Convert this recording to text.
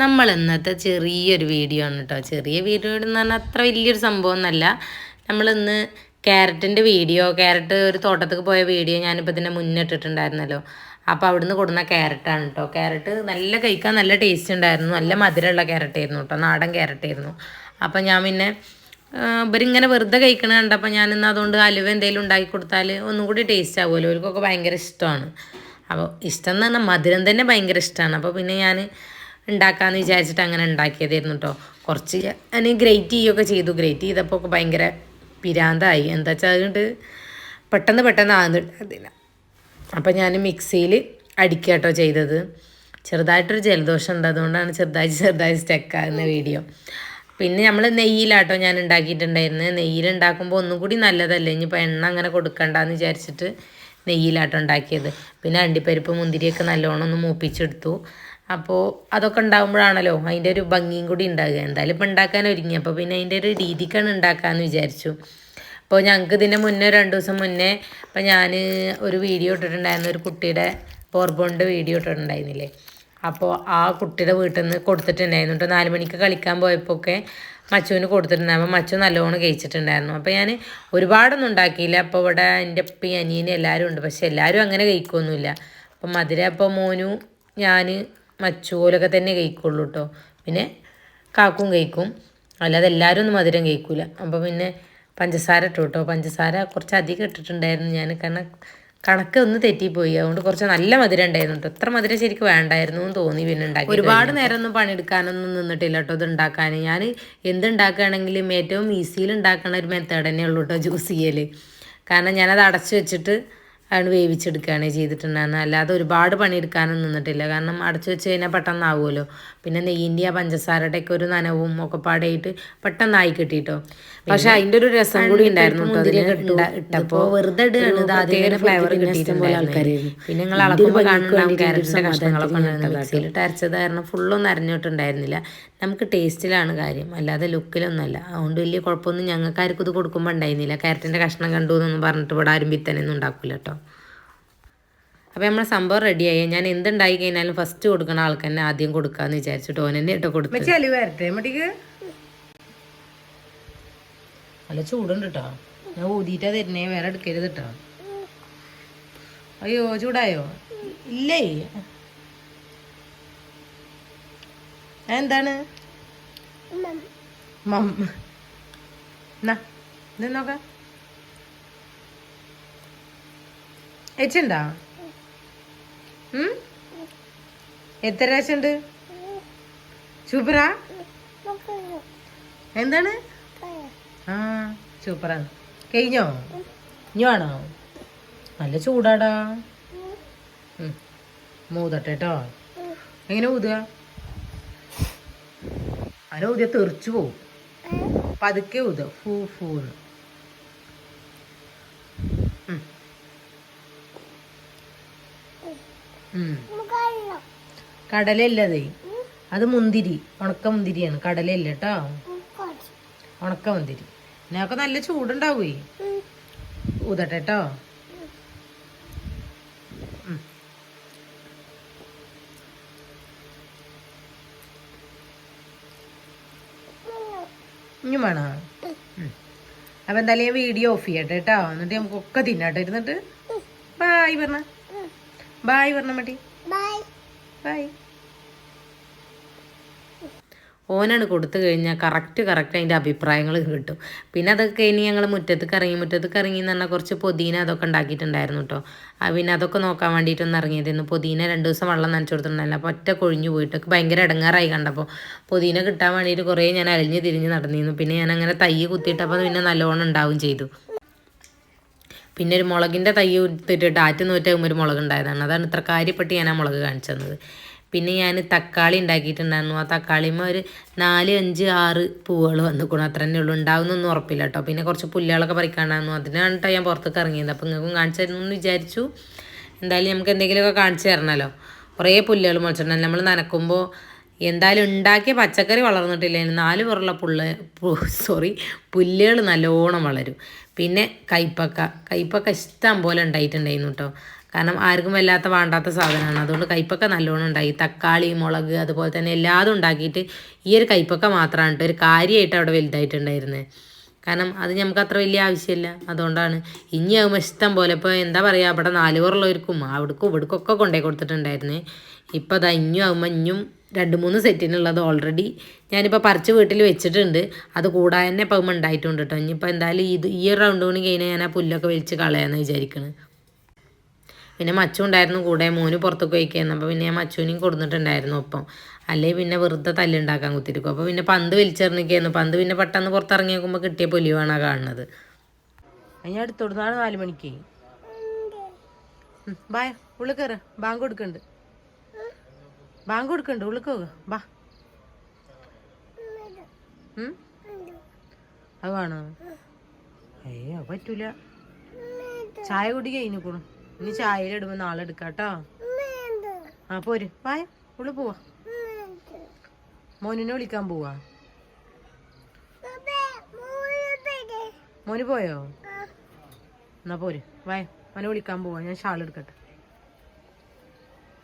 നമ്മൾ ഇന്നത്തെ ചെറിയൊരു വീഡിയോ ആണ് കേട്ടോ ചെറിയ വീഡിയോ എന്ന് പറഞ്ഞാൽ അത്ര വലിയൊരു സംഭവം ഒന്നല്ല നമ്മളിന്ന് ക്യാരറ്റിന്റെ വീഡിയോ ക്യാരറ്റ് ഒരു തോട്ടത്തേക്ക് പോയ വീഡിയോ ഞാനിപ്പോൾ തന്നെ മുന്നിട്ടിട്ടുണ്ടായിരുന്നല്ലോ അപ്പോൾ അവിടുന്ന് കൊടുന്ന ക്യാരറ്റാണ് കേട്ടോ ക്യാരറ്റ് നല്ല കഴിക്കാൻ നല്ല ടേസ്റ്റ് ഉണ്ടായിരുന്നു. നല്ല മധുരമുള്ള ക്യാരറ്റ് ആയിരുന്നു കേട്ടോ നാടൻ ക്യാരറ്റ് ആയിരുന്നു. അപ്പോൾ ഞാൻ പിന്നെ ഇവരിങ്ങനെ വെറുതെ കഴിക്കണ കണ്ടപ്പോൾ ഞാനിന്ന് അതുകൊണ്ട് അലുവ എന്തെങ്കിലും ഉണ്ടാക്കി കൊടുത്താൽ ഒന്നും കൂടി ടേസ്റ്റ് ആവുമല്ലോ. അവർക്കൊക്കെ ഭയങ്കര ഇഷ്ടമാണ്. അപ്പോൾ ഇഷ്ടം എന്ന് പറഞ്ഞാൽ മധുരം തന്നെ ഭയങ്കര ഇഷ്ടമാണ്. അപ്പോൾ പിന്നെ ഞാൻ ഉണ്ടാക്കാമെന്ന് വിചാരിച്ചിട്ട് അങ്ങനെ ഉണ്ടാക്കിയതായിരുന്നു കേട്ടോ കുറച്ച് ഞാൻ ഗ്രേറ്റ് ചെയ്യുകയൊക്കെ ചെയ്തു. ഗ്രേറ്റ് ചെയ്തപ്പോൾ ഭയങ്കര പിരാന്തായി. എന്താ വെച്ചാൽ അതുകൊണ്ട് പെട്ടെന്ന് പെട്ടെന്ന് ആകുന്നുണ്ട് അതിന്. അപ്പം ഞാൻ മിക്സിയിൽ അടിക്കുക കേട്ടോ ചെയ്തത്. ചെറുതായിട്ടൊരു ജലദോഷം ഉണ്ട് അതുകൊണ്ടാണ് ചെറുതായി ചെറുതായി സ്റ്റെക്കാകുന്ന വീഡിയോ പിന്നെ നമ്മൾ നെയ്യിലാട്ടോ ഞാൻ ഉണ്ടാക്കിയിട്ടുണ്ടായിരുന്നത് നെയ്യിലുണ്ടാക്കുമ്പോൾ ഒന്നും കൂടി നല്ലതല്ലേ? ഇനിയിപ്പോൾ എണ്ണ അങ്ങനെ കൊടുക്കണ്ടെന്ന് വിചാരിച്ചിട്ട് നെയ്യിലാട്ടോ ഉണ്ടാക്കിയത്. പിന്നെ അണ്ടിപ്പരിപ്പ് മുന്തിരിയൊക്കെ നല്ലോണം ഒന്ന് മൂപ്പിച്ചെടുത്തു. അപ്പോൾ അതൊക്കെ ഉണ്ടാകുമ്പോഴാണല്ലോ അതിന്റെ ഒരു ഭംഗിയും കൂടി ഉണ്ടാകുക. എന്തായാലും ഇപ്പം ഉണ്ടാക്കാൻ ഒരുങ്ങി. അപ്പോൾ പിന്നെ അതിന്റെ ഒരു രീതിക്കാണ് ഉണ്ടാക്കാമെന്ന് വിചാരിച്ചു. അപ്പോൾ ഞങ്ങൾക്ക് ഇതിന്റെ മുന്നേ രണ്ട് ദിവസം മുന്നേ അപ്പോൾ ഞാൻ ഒരു വീഡിയോ ഇട്ടിട്ടുണ്ടായിരുന്നു. ഒരു കുട്ടിയുടെ പോർബോണ്ട് വീഡിയോ ഇട്ടിട്ടുണ്ടായിരുന്നില്ലേ? അപ്പോൾ ആ കുട്ടിയുടെ വീട്ടിൽ നിന്ന് കൊടുത്തിട്ടുണ്ടായിരുന്നു. കേട്ടോ നാല് മണിക്ക് കളിക്കാൻ പോയപ്പോൾ ഒക്കെ മച്ചുവിന് കൊടുത്തിട്ടുണ്ടായിരുന്നു. മച്ചു നല്ലോണം കഴിച്ചിട്ടുണ്ടായിരുന്നു. അപ്പോൾ ഞാൻ ഒരുപാടൊന്നും ഉണ്ടാക്കിയില്ല. അപ്പോൾ ഇവിടെ എന്റെ ഉപ്പി അനിയനും എല്ലാവരും ഉണ്ട്. പക്ഷെ എല്ലാവരും അങ്ങനെ കഴിക്കുമൊന്നുമില്ല അപ്പം മധുര അപ്പോൾ മോനു ഞാൻ മച്ചു പോലൊക്കെ തന്നെ കഴിക്കുള്ളൂ കേട്ടോ പിന്നെ കാക്കും കഴിക്കും. അല്ലാതെ എല്ലാവരും ഒന്നും മധുരം കഴിക്കൂല. അപ്പോൾ പിന്നെ പഞ്ചസാര ഇട്ടു കേട്ടോ പഞ്ചസാര കുറച്ച് അധികം ഇട്ടിട്ടുണ്ടായിരുന്നു ഞാൻ. കാരണം കണക്ക് ഒന്ന് തെറ്റിപ്പോയി. അതുകൊണ്ട് കുറച്ച് നല്ല മധുരം ഉണ്ടായിരുന്നു കേട്ടോ എത്ര മധുരം ശരിക്കും വേണ്ടായിരുന്നു എന്ന് തോന്നി പിന്നെ ഉണ്ടാക്കി ഒരുപാട് നേരം ഒന്നും പണിയെടുക്കാനൊന്നും നിന്നിട്ടില്ല കേട്ടോ ഇത് ഉണ്ടാക്കാൻ ഞാൻ എന്തുണ്ടാക്കുകയാണെങ്കിലും ഏറ്റവും ഈസിയിൽ ഉണ്ടാക്കുന്ന ഒരു മെത്തേഡ് തന്നെ ഉള്ളൂ കേട്ടോ ജ്യൂസ് ചെയ്യൽ കാരണം ഞാനത് അടച്ചു വെച്ചിട്ട് ആണ് വേവിച്ചെടുക്കുകയാണ് ചെയ്തിട്ടുണ്ടായിരുന്നത്. അല്ലാതെ ഒരുപാട് പണിയെടുക്കാനും നിന്നിട്ടില്ല. കാരണം അടച്ചു വെച്ച് കഴിഞ്ഞാൽ പെട്ടെന്നാവുമല്ലോ. പിന്നെ നെയ്യിന്റെ ആ പഞ്ചസാരയുടെ ഒക്കെ ഒരു നനവും ഒക്കെ പാടായിട്ട് പെട്ടെന്നായി കിട്ടിട്ടോ പക്ഷെ അതിന്റെ ഒരു രസം കൂടി ഉണ്ടായിരുന്നു ഇട്ടപ്പോ വെറുതെ ഇടുകയാണ്. ഫ്ലേവർ കിട്ടിയിട്ടുണ്ടായിരുന്നു. പിന്നെ അളക്കുമ്പോൾ കാണുന്ന കഷ്ണങ്ങളൊക്കെ മിക്സിയിലിട്ട് അരച്ചത് കാരണം ഫുള്ളൊന്നും അരഞ്ഞിട്ടുണ്ടായിരുന്നില്ല നമുക്ക് ടേസ്റ്റിലാണ് കാര്യം. അല്ലാതെ ലുക്കിലൊന്നുമല്ല. അതുകൊണ്ട് വലിയ കുഴപ്പമൊന്നും ഞങ്ങൾക്ക് ആർക്കും ഇത് കൊടുക്കുമ്പോൾ ഉണ്ടായിരുന്നില്ല. കാരറ്റിന്റെ കഷ്ണം കണ്ടു എന്നൊന്നും പറഞ്ഞിട്ട് ഇവിടെ ആരും വിത്തനൊന്നും ഉണ്ടാക്കില്ല കേട്ടോ. അപ്പോൾ നമ്മളെ സംഭവം റെഡിയായി ഞാൻ എന്തുണ്ടായി കഴിഞ്ഞാലും ഫസ്റ്റ് കൊടുക്കണ ആൾക്ക് തന്നെ ആദ്യം കൊടുക്കാന്ന് വിചാരിച്ചിട്ട് ഓൻ തന്നെ കേട്ടോ കൊടുത്തു നല്ല ചൂടുണ്ട് കേട്ടോ ഞാൻ ഊതിയിട്ടാ തരുന്നേ വേറെ എടുക്കരുത് കേട്ടോ അയ്യോ ചൂടായോ? ഇല്ലേ? എന്താണ് മം. എന്നാ ഇത് നോക്കാം. എച്ചുണ്ടാ? എത്ര രാശുണ്ട് സൂപ്പറാ എന്താണ്? ആ സൂപ്പറാണ് കഴിഞ്ഞോ? ഇനിയാണോ നല്ല ചൂടാടാ. മൂതട്ടെ കേട്ടോ എങ്ങനെ ഊതുക? അങ്ങനെ ഊതിയ തെറിച്ചു പോവും. പതുക്കെ ഊതുക. ഫൂ ഫൂ. കടലല്ലതേ അത് മുന്തിരി. ഉണക്ക മുന്തിരിയാണ്. കടലല്ല കേട്ടോ ഉണക്ക മുന്തിരി. ഇതിനൊക്കെ നല്ല ചൂടുണ്ടാവേ. ഊതട്ടെ കേട്ടോ ഉം. ഇനി വേണോ. അപ്പൊ എന്തായാലും ഞാൻ വീഡിയോ ഓഫ് ചെയ്യട്ടെ കേട്ടോ എന്നിട്ട് നമുക്കൊക്കെ തിന്നാട്ടെ ഇരുന്നിട്ട്. ബായ് പറഞ്ഞ. ബായ് പറഞ്ഞ മതി ബായ് ഓനാണ് കൊടുത്തു കഴിഞ്ഞാൽ കറക്റ്റ് കറക്റ്റ് അതിന്റെ അഭിപ്രായങ്ങൾ കിട്ടും. പിന്നെ അതൊക്കെ ഇനി ഞങ്ങൾ മുറ്റത്ത് കറങ്ങി മുറ്റത്ത് കറങ്ങി എന്ന് പറഞ്ഞാൽ കുറച്ച് പൊതീന അതൊക്കെ ഉണ്ടാക്കിയിട്ടുണ്ടായിരുന്നു കേട്ടോ പിന്നെ അതൊക്കെ നോക്കാൻ വേണ്ടിയിട്ടൊന്ന് ഇറങ്ങിയതായിരുന്നു പൊതീന രണ്ട് ദിവസം വെള്ളം നനച്ചു കൊടുത്തിട്ടുണ്ടായില്ല അപ്പോൾ ഒറ്റ കൊഴിഞ്ഞു പോയിട്ട് ഭയങ്കര ഇടങ്ങാറായി കണ്ടപ്പോൾ പൊതീന കിട്ടാൻ വേണ്ടിയിട്ട് കുറേ ഞാൻ അലിഞ്ഞ് തിരിഞ്ഞ് നടന്നിരുന്നു. പിന്നെ ഞാൻ അങ്ങനെ തൈ കുത്തിയിട്ടപ്പോൾ പിന്നെ നല്ലോണം ഉണ്ടാവും ചെയ്തു. പിന്നെ ഒരു മുളകിന്റെ തൈ കുത്തിയിട്ട് ഡാറ്റ് നോറ്റാകുമ്പോൾ ഒരു മുളക് ഉണ്ടായതാണ്. അതാണ് ഇത്ര കാര്യപ്പെട്ട് ഞാൻ ആ മുളക് കാണിച്ചു തന്നത്. പിന്നെ ഞാൻ തക്കാളി ഉണ്ടാക്കിയിട്ടുണ്ടായിരുന്നു. ആ തക്കാളിമ ഒരു നാല് അഞ്ച് ആറ് പൂവുകൾ വന്നിക്കണം. അത്ര തന്നെ ഉള്ളൂ. ഉണ്ടാവുന്നൊന്നും ഉറപ്പില്ല കേട്ടോ. പിന്നെ കുറച്ച് പുല്ലുകളൊക്കെ പറിക്കാണ്ടായിരുന്നു. അതിനാണ് കേട്ടോ ഞാൻ പുറത്തേക്ക് ഇറങ്ങിയത്. അപ്പോൾ നിങ്ങൾക്കും കാണിച്ചു തരുന്നു എന്ന് വിചാരിച്ചു. എന്തായാലും നമുക്ക് എന്തെങ്കിലുമൊക്കെ കാണിച്ചു തരണമല്ലോ കുറേ പുല്ലുകൾ മുളച്ചിട്ടുണ്ടായിരുന്നു നമ്മൾ നനക്കുമ്പോൾ എന്തായാലും ഉണ്ടാക്കിയ പച്ചക്കറി വളർന്നിട്ടില്ല? നാല് പുറമുള്ള പുള്ള സോറി പുല്ലുകൾ നല്ലോണം വളരും. പിന്നെ കൈപ്പക്ക. കൈപ്പക്ക ഇഷ്ടം പോലെ ഉണ്ടായിട്ടുണ്ടായിരുന്നു കേട്ടോ. കാരണം ആർക്കും വല്ലാത്ത വേണ്ടാത്ത സാധനമാണ്. അതുകൊണ്ട് കയ്പക്ക നല്ലോണം ഉണ്ടായി. തക്കാളി മുളക് അതുപോലെ തന്നെ എല്ലാതും ഉണ്ടാക്കിയിട്ട് ഈ ഒരു കയ്പക്ക മാത്രമാണ് ഒരു കാര്യമായിട്ട് അവിടെ വലുതായിട്ടുണ്ടായിരുന്നത്. കാരണം അത് നമുക്ക് അത്ര വലിയ ആവശ്യമില്ല. അതുകൊണ്ടാണ്. ഇനി ആകുമ്പോൾ ഇഷ്ടം പോലെ. ഇപ്പോൾ എന്താ പറയുക അവിടെ നാലുപേരുള്ളവർക്കും അവിടേക്കും അവിടേക്കും ഇവിടേക്കൊക്കെ കൊണ്ടുപോയി കൊടുത്തിട്ടുണ്ടായിരുന്നേ. ഇപ്പോൾ അത് ഇനിയും ആകുമ്പോൾ ഇനിയും രണ്ട് മൂന്ന് സെറ്റിനുള്ളത് ഓൾറെഡി ഞാനിപ്പോൾ പറിച്ച് വീട്ടിൽ വെച്ചിട്ടുണ്ട്. അത് കൂടാതെ തന്നെ ഇപ്പം ഉണ്ടായിട്ടുണ്ട് കേട്ടോ. ഇനിയിപ്പോൾ എന്തായാലും ഇത് ഈ ഒരു റൗണ്ട് കൂടി കഴിഞ്ഞാൽ ഞാൻ ആ പുല്ലൊക്കെ വലിച്ച് കളയാമെന്ന് വിചാരിക്കുന്നത് പിന്നെ മച്ചു ഉണ്ടായിരുന്നു കൂടെ മോന് പുറത്തേക്ക് പോയിക്കായിരുന്നു അപ്പോൾ പിന്നെ ഞാൻ മച്ചുവിനെയും കൊടുത്തിട്ടുണ്ടായിരുന്നു ഒപ്പം. അല്ലേ പിന്നെ വെറുതെ തല്ലുണ്ടാക്കാൻ കുത്തിരിക്കും അപ്പോൾ പിന്നെ പന്ത് വലിച്ചെറിഞ്ഞിരിക്കുന്നു പന്ത് പിന്നെ പെട്ടെന്ന് പുറത്തിറങ്ങി നോക്കുമ്പോൾ കിട്ടിയ ആ കാണുന്നത്. ഞാൻ അടുത്തോടുന്നാണ് നാല് മണിക്ക്. ബായ ഉള്ളിൽ കയറ ബാങ്ക് കൊടുക്കണ്ട്. ബാങ്ക് കൊടുക്കണ്ട്. ഉള്ളിൽ പോകുക ബാ? അത് വേണോ? അയ്യോ പറ്റൂല. ചായ കുടിക്കുന്നു ഇനി ചായയിലിടുമ്പോ നാളെ എടുക്കാട്ടോ. ആ പോര്. വായ ഉള്ളു പോവാ. മോനെ വിളിക്കാൻ പോവാ. മോന് പോയോ? എന്നാ പോര്. വായ മോനെ വിളിക്കാൻ പോവാ. ഞാൻ ഷാൾ എടുക്കട്ടെ.